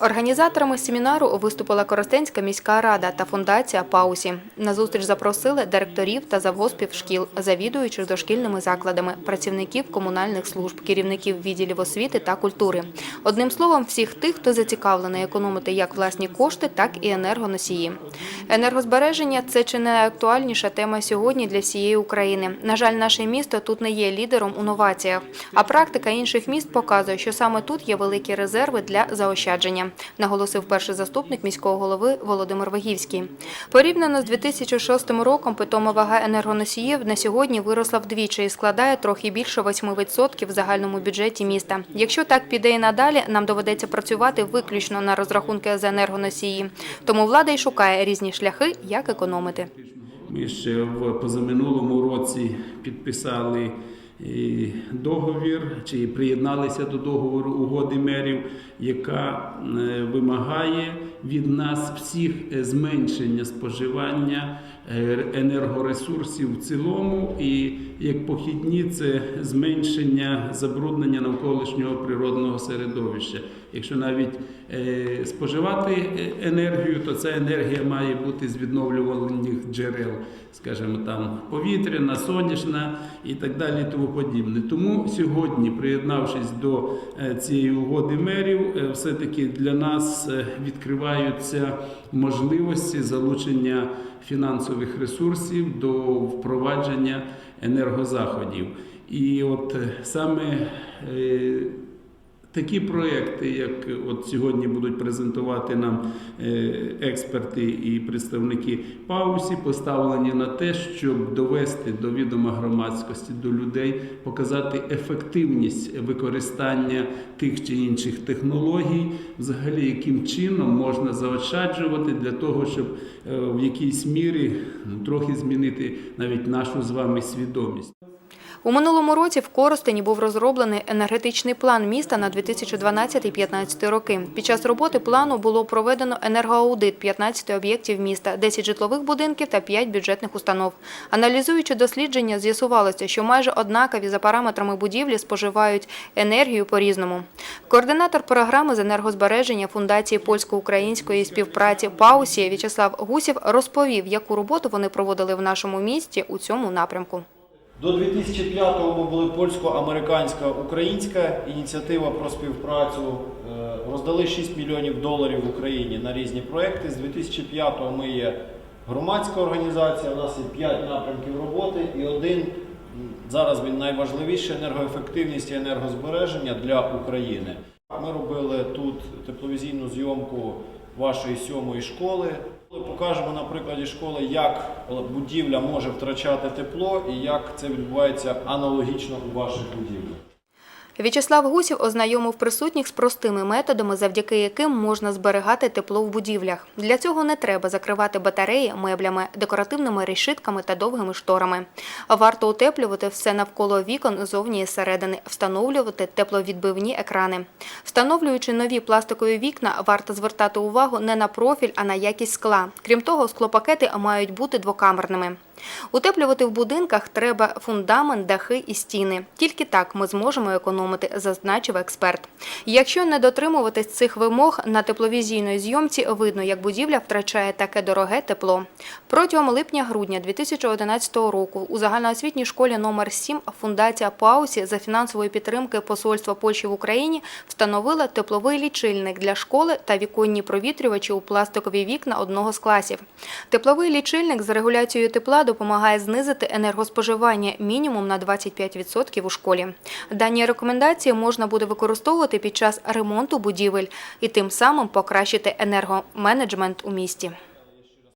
Організаторами семінару виступила Коростенська міська рада та фундація Паусі. На зустріч запросили директорів та завгоспів шкіл, завідуючих дошкільними закладами, працівників комунальних служб, керівників відділів освіти та культури. Одним словом, всіх тих, хто зацікавлений економити як власні кошти, так і енергоносії. Енергозбереження це чи не найактуальніша тема сьогодні для всієї України. На жаль, наше місто тут не є лідером у новаціях, а практика інших міст показує, що саме тут є великі резерви для заощадження, наголосив перший заступник міського голови Володимир Вагівський. Порівняно з 2006 роком питома вага енергоносіїв на сьогодні виросла вдвічі і складає трохи більше 8% в загальному бюджеті міста. Якщо так піде і надалі, нам доведеться працювати виключно на розрахунки за енергоносії. Тому влада й шукає різні шляхи, як економити. Ми ще в позаминулому році підписали договір чи приєдналися до договору угоди мерів, яка е, вимагає від нас всіх е, зменшення споживання е, енергоресурсів в цілому, і як похідні це зменшення забруднення навколишнього природного середовища. Якщо навіть споживати енергію, то ця енергія має бути з відновлювальних джерел, скажімо, там повітряна, сонячна і так далі, тому подібне. Тому сьогодні, приєднавшись до е, цієї угоди мерів, е, все-таки для нас е, відкриваються можливості залучення фінансових ресурсів до впровадження енергозаходів. І от саме Такі проекти, як от сьогодні будуть презентувати нам е, експерти і представники Паусі, поставлені на те, щоб довести до відома громадськості, до людей, показати ефективність використання тих чи інших технологій, взагалі яким чином можна заощаджувати для того, щоб е, в якійсь мірі трохи змінити навіть нашу з вами свідомість. У минулому році в Коростені був розроблений енергетичний план міста на 2012-2015 роки. Під час роботи плану було проведено енергоаудит 15 об'єктів міста, 10 житлових будинків та 5 бюджетних установ. Аналізуючи дослідження, з'ясувалося, що майже однакові за параметрами будівлі споживають енергію по-різному. Координатор програми з енергозбереження Фундації польсько-української співпраці Паусі В'ячеслав Гусів розповів, яку роботу вони проводили в нашому місті у цьому напрямку. До 2005-го ми були польсько-американська українська ініціатива про співпрацю. Е, Роздали 6 мільйонів доларів в Україні на різні проекти. З 2005-го ми є громадська організація. У нас є 5 напрямків роботи і один зараз він найважливіший енергоефективність і енергозбереження для України. Ми робили тут тепловізійну зйомку вашої сьомої школи. Покажемо на прикладі школи, як будівля може втрачати тепло і як це відбувається аналогічно у ваших будівлях. В'ячеслав Гусів ознайомив присутніх з простими методами, завдяки яким можна зберігати тепло в будівлях. Для цього не треба закривати батареї меблями, декоративними решітками та довгими шторами. Варто утеплювати все навколо вікон зовні і зсередини, встановлювати тепловідбивні екрани. Встановлюючи нові пластикові вікна, варто звертати увагу не на профіль, а на якість скла. Крім того, склопакети мають бути двокамерними. Утеплювати в будинках треба фундамент, дахи і стіни. Тільки так ми зможемо економити, зазначив експерт. Якщо не дотримуватись цих вимог на тепловізійної зйомці, видно, як будівля втрачає таке дороге тепло. Протягом липня-грудня 2011 року у загальноосвітній школі номер 7 фундація Паусі за фінансової підтримки Посольства Польщі в Україні встановила тепловий лічильник для школи та віконні провітрювачі у пластикові вікна одного з класів. Тепловий лічильник з регуляцією тепла допомагає знизити енергоспоживання мінімум на 25% у школі. Дані рекомендації можна буде використовувати під час ремонту будівель і тим самим покращити енергоменеджмент у місті.